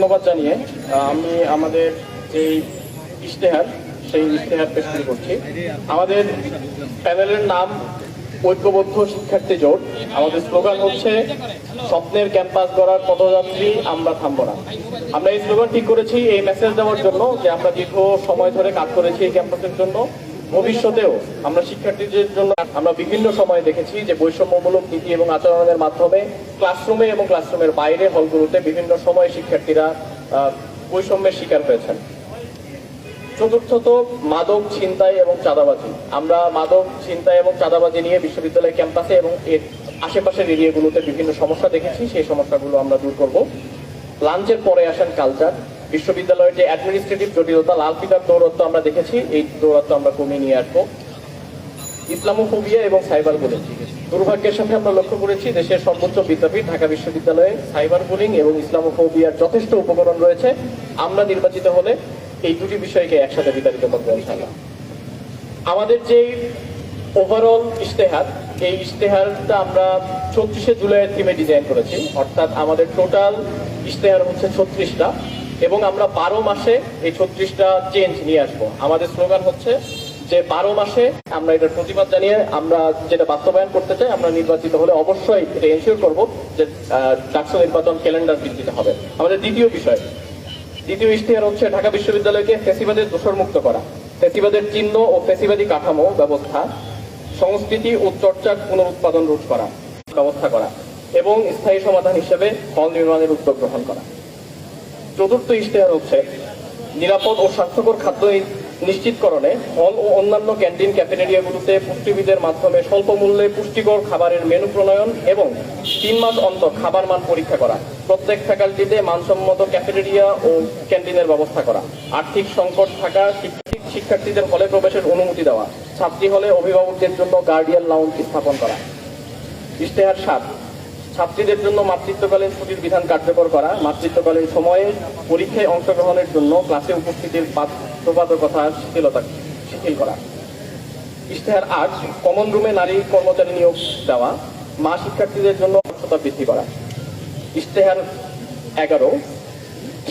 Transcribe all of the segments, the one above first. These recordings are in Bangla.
ধন্যবাদ জানিয়ে আমি আমাদের যেই ইশতেহার, সেই ইশতেহার পেশ করছি। আমাদের প্যানেলের নাম ঐক্যবদ্ধ শিক্ষার্থী জোট। আমাদের স্লোগান হচ্ছে, স্বপ্নের ক্যাম্পাস গড়ার পদযাত্রী আমরা থামবো না। আমরা এই স্লোগান ঠিক করেছি এই মেসেজ দেওয়ার জন্য যে আমরা দীর্ঘ সময় ধরে কাজ করেছি এই ক্যাম্পাসের জন্য। ভবিষ্যতেও আমরা শিক্ষার্থীদের জন্য আমরা বিভিন্ন সময় দেখেছি যে বৈষম্যমূলক নীতি এবং আচরণের মাধ্যমে ক্লাসরুমে এবং ক্লাসরুমের বাইরে হলগুলোতে বিভিন্ন সময় শিক্ষার্থীরা বৈষম্যের শিকার হয়েছেন। চতুর্থত, মাদক ছিনতাই এবং চাঁদাবাজি। আমরা মাদক ছিনতাই এবং চাঁদাবাজি নিয়ে বিশ্ববিদ্যালয় ক্যাম্পাসে এবং এর আশেপাশের এরিয়াগুলোতে বিভিন্ন সমস্যা দেখেছি, সেই সমস্যাগুলো আমরা দূর করব। লাঞ্চের পরে আসেন কালচার বিশ্ববিদ্যালয়ের যে অ্যাডমিনিস্ট্রেটিভ জটিলতা, লাল ফিতার দৌরত্ব আমরা দেখেছি, এই দৌরত্ব আমরা কমিয়ে নিয়ে আসব। ইসলামোফোবিয়া এবং সাইবার বুলিং। দুর্ভাগ্যের সাথে আমরা লক্ষ্য করেছি, দেশের সর্বোচ্চ বিদ্যাপীঠ, ঢাকা বিশ্ববিদ্যালয়ে সাইবার বুলিং এবং ইসলামোফোবিয়ার যথেষ্ট উপকরণ রয়েছে। আমরা নির্বাচিত হলে এই দুটি বিষয়কে একসাথে বিতাড়িত করব, ইনশাআল্লাহ। আমাদের যে ওভারঅল ইশতেহার, এই ইশতেহারটা আমরা ছত্রিশে জুলাইয়ের থিমে ডিজাইন করেছি। অর্থাৎ আমাদের টোটাল ইশতেহার হচ্ছে ছত্রিশটা। এবং আমরা বারো মাসে এই ছত্রিশটা চেঞ্জ নিয়ে আসব। আমাদের স্লোগান হচ্ছে যে বারো মাসে আমরা এটার প্রতিবাদ জানিয়ে আমরা যেটা বাস্তবায়ন করতে চাই, আমরা নির্বাচিত হলে অবশ্যই এটা এনশিওর করব যে ডাকসু নির্বাচন ক্যালেন্ডার ভিত্তিতে হবে। আমাদের দ্বিতীয় বিষয়, দ্বিতীয় ইশতেহার হচ্ছে ঢাকা বিশ্ববিদ্যালয়কে ফেসিবাদের দোষর মুক্ত করা। ফেসিবাদের চিহ্ন ও ফেসিবাদী কাঠামো ব্যবস্থা, সংস্কৃতি ও চর্চার পুনরুৎপাদন রোধ করা, ব্যবস্থা করা এবং স্থায়ী সমাধান হিসেবে হল নির্মাণের উদ্যোগ গ্রহণ করা। চতুর্থ ইশতেহার হচ্ছে নিরাপদ ও স্বাস্থ্যকর খাদ্য নিশ্চিতকরণে হল ও অন্যান্য ক্যান্টিন ক্যাফেটেরিয়াগুলোতে পুষ্টিবিদের মাধ্যমে স্বল্প মূল্যে পুষ্টিকর খাবারের মেনু প্রণয়ন এবং তিন মাস অন্তর খাবার মান পরীক্ষা করা, প্রত্যেক ফ্যাকাল্টিতে মানসম্মত ক্যাফেটেরিয়া ও ক্যান্টিনের ব্যবস্থা করা, আর্থিক সংকট থাকা শিক্ষার্থী- শিক্ষার্থীদের হলে প্রবেশের অনুমতি দেওয়া, ছাত্রী হলে অভিভাবকদের জন্য গার্ডিয়ান লাউঞ্জ স্থাপন করা। ইশতেহার সাত ছাত্রীদের জন্য মাতৃত্বকালীন ছুটির বিধান কার্যকর করা, মাতৃত্বকালীন সময়ে পরীক্ষায় অংশগ্রহণের জন্য ক্লাসে উপস্থিতির বাধ্যবাধকতা শিথিলতা শিথিল করা। ইশতেহার আট কমন রুমে নারী কর্মচারী নিয়োগ দেওয়া, মা শিক্ষার্থীদের জন্য দক্ষতা বৃদ্ধি করা। ইশতেহার এগারো,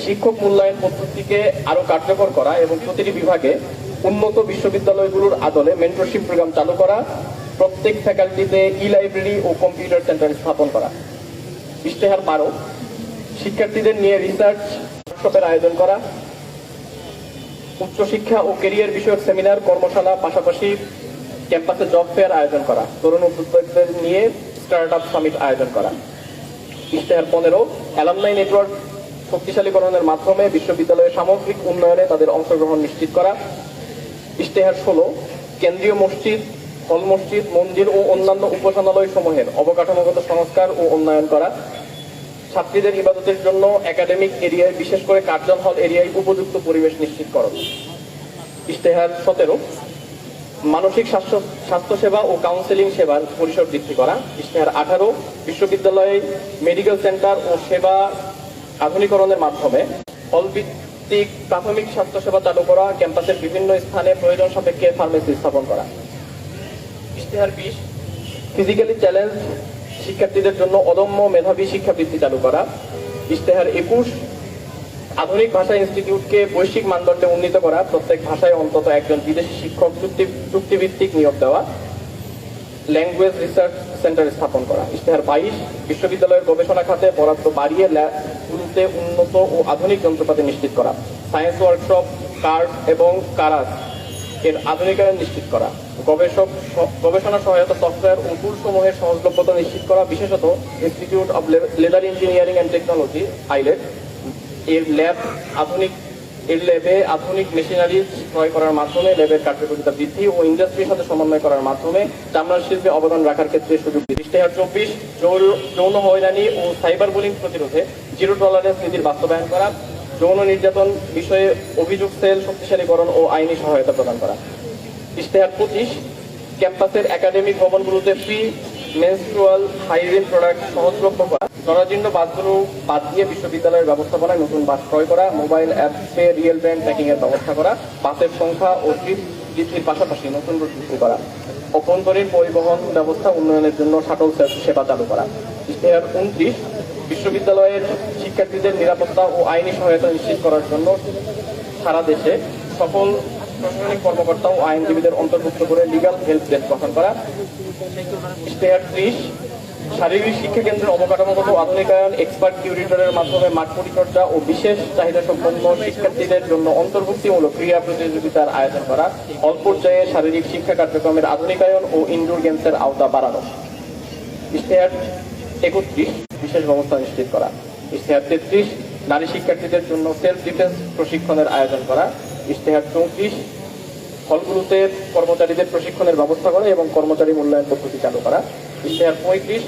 শিক্ষক মূল্যায়ন পদ্ধতিকে আরও কার্যকর করা এবং প্রতিটি বিভাগে উন্নত বিশ্ববিদ্যালয়গুলোর আদলে মেন্টরশিপ প্রোগ্রাম চালু করা প্রত্যেক ফ্যাকাল্টিতে ই লাইব্রেরি ও কম্পিউটার সেন্টার স্থাপন করা। ইশতেহার বারো শিক্ষার্থীদের নিয়ে রিসার্চ ওয়ার্কশপের আয়োজন করা। উচ্চশিক্ষা ও কেরিয়ার বিষয়ক সেমিনার কর্মশালা, পাশাপাশি ক্যাম্পাসে জব ফেয়ার আয়োজন করা। তরুণ উদ্যোক্তাদের নিয়ে স্টার্ট আপ সামিট আয়োজন করা। ইশতেহার পনেরো অ্যালামনাই নেটওয়ার্ক শক্তিশালীকরণের মাধ্যমে বিশ্ববিদ্যালয়ের সামগ্রিক উন্নয়নে তাদের অংশগ্রহণ নিশ্চিত করা। ইশতেহার ষোলো, কেন্দ্রীয় মসজিদ হল মসজিদ, মন্দির ও অন্যান্য উপাসনালয় সমূহের অবকাঠামোগত সংস্কার ও উন্নয়ন করা। ছাত্রীদের ইবাদতের জন্য একাডেমিক এরিয়ায়, বিশেষ করে কার্জন হল এরিয়ায় উপযুক্ত পরিবেশ নিশ্চিত করণ ইশতেহার সতেরো, মানসিক স্বাস্থ্য, স্বাস্থ্যসেবা ও কাউন্সেলিং সেবার পরিসর বৃদ্ধি করা। ইশতেহার আঠারো, বিশ্ববিদ্যালয়ে মেডিকেল সেন্টার ও সেবা আধুনিকরণের মাধ্যমে হল ভিত্তিক প্রাথমিক স্বাস্থ্যসেবা চালু করা, ক্যাম্পাসের বিভিন্ন স্থানে প্রয়োজন সাপেক্ষে ফার্মেসি স্থাপন করা। ইশতেহার বিশ ফিজিক্যালি চ্যালেঞ্জ শিক্ষার্থীদের জন্য অদম্য মেধাবী শিক্ষাবৃত্তি চালু করা। ইশতেহার একুশ, আধুনিক ভাষা ইনস্টিটিউটকে বৈশ্বিক মানদণ্ডে উন্নীত করা, প্রত্যেক ভাষায় অন্তত একজন বিদেশি শিক্ষক চুক্তি, চুক্তিভিত্তিক নিয়োগ দেওয়া। ল্যাঙ্গুয়েজ রিসার্চ সেন্টার স্থাপন করা। ইশতেহার বাইশ, বিশ্ববিদ্যালয়ের গবেষণা খাতে বরাদ্দ বাড়িয়ে ল্যাবগুলোতে উন্নত ও আধুনিক যন্ত্রপাতি নিশ্চিত করা। সায়েন্স ওয়ার্কশপ কার্ড এবং কারাস এর আধুনিকায়ন নিশ্চিত করা। গবেষক গবেষণা সহায়তা সফটওয়্যার ও টুল সমূহের সহজলভ্যতা নিশ্চিত করা, বিশেষত institute of leather engineering and technology ILET এর ল্যাব আধুনিক এর ল্যাবে আধুনিক মেশিনারি ক্রয় করার মাধ্যমে ল্যাবের কার্যকারিতা বৃদ্ধি ও ইন্ডাস্ট্রির সাথে সমন্বয় করার মাধ্যমে চামড়া শিল্পে অবদান রাখার ক্ষেত্রে সুযোগ ইশতেহার চব্বিশ যৌন হয়রানি ও সাইবার বুলিং প্রতিরোধে জিরো টলারেন্স নীতির বাস্তবায়ন করা যৌন নির্যাতন বিষয়ে অভিযোগ, সেল, শক্তিশালীকরণ ও আইনি সহায়তা প্রদান করা। ইশতেহার পঁচিশ, ক্যাম্পাসের একাডেমিক ভবনগুলোতে ফ্রি মেনস্ট্রুয়াল হাইজিন প্রোডাক্ট সহজলভ্য করা, জরাজীর্ণ বাসগুলো বাদ দিয়ে বিশ্ববিদ্যালয়ের ব্যবস্থাপনায় নতুন বাস ক্রয় করা, মোবাইল অ্যাপসে রিয়েল টাইম ট্র্যাকিং এর ব্যবস্থা করা, বাসের সংখ্যা ও ট্রিপ বৃদ্ধির পাশাপাশি নতুন রুট শুরু করা। অভ্যন্তরীণ পরিবহন ব্যবস্থা উন্নয়নের জন্য শাটল সেবা চালু করা। ইশতেহার উনত্রিশ বিশ্ববিদ্যালয়ের শিক্ষার্থীদের নিরাপত্তা ও আইনি সহায়তা নিশ্চিত করার জন্য সারা দেশে সকল প্রশাসনিক কর্মকর্তা ও আইনজীবীদের অন্তর্ভুক্ত করে লিগাল হেল্প ডেস্ক গঠন করা। ইশতেহার ত্রিশ শারীরিক শিক্ষা কেন্দ্রের অবকাঠামোগত আধুনিকায়ন এক্সপার্ট টিউরিটরের মাধ্যমে মাঠ পরিচর্যা ও বিশেষ চাহিদা সম্পন্ন শিক্ষার্থীদের জন্য অন্তর্ভুক্তিমূলক ক্রীড়া প্রতিযোগিতার আয়োজন করা। অল্প পর্যায়ে শারীরিক শিক্ষা কার্যক্রমের আধুনিকায়ন ও ইনডোর গেমসের আওতা বাড়ানো। ইশতেহার একত্রিশ বিশেষ ব্যবস্থা নিশ্চিত করা। ইশতেহার তেত্রিশ, নারী শিক্ষার্থীদের জন্য সেলফ ডিফেন্স প্রশিক্ষণের আয়োজন করা। ইশতেহার চৌত্রিশ, হলগুলোতে কর্মচারীদের প্রশিক্ষণের ব্যবস্থা করা এবং কর্মচারী মূল্যায়ন পদ্ধতি চালু করা। ইশতেহার পঁয়ত্রিশ,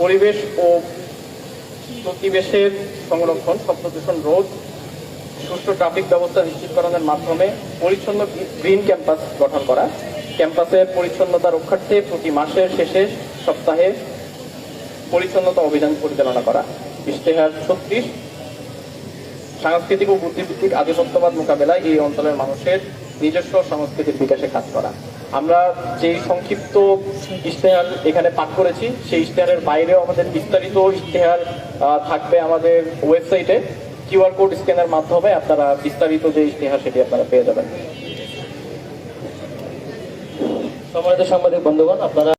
পরিবেশ ও প্রতিবেশের সংরক্ষণ শব্দ দূষণ রোধ সুষ্ঠু ট্রাফিক ব্যবস্থা নিশ্চিতকরণের মাধ্যমে পরিচ্ছন্ন গ্রিন ক্যাম্পাস গঠন করা। ক্যাম্পাসের পরিচ্ছন্নতা রক্ষার্থে প্রতি মাসের শেষে সপ্তাহে পরিচ্ছন্নতা অভিযান পরিচালনা করা। ইশতেহার ছত্রিশ। সাংস্কৃতিক ও বুদ্ধিভিত্তিক আধিপত্যবাদ মোকাবেলায় এই অঞ্চলের মানুষের নিজস্ব সংস্কৃতির বিকাশে কাজ করা। আমরা যেই সংক্ষিপ্ত ইশতেহার এখানে পাঠ করেছি, সেই ইশতেহারের বাইরেও আমাদের বিস্তারিত ইশতেহার থাকবে আমাদের ওয়েবসাইটে। কিউআর কোড স্ক্যানের মাধ্যমে আপনারা বিস্তারিত যে ইশতেহার, সেটি আপনারা পেয়ে যাবেন। সম্মানিত সাংবাদিক বন্ধুগণ, আপনারা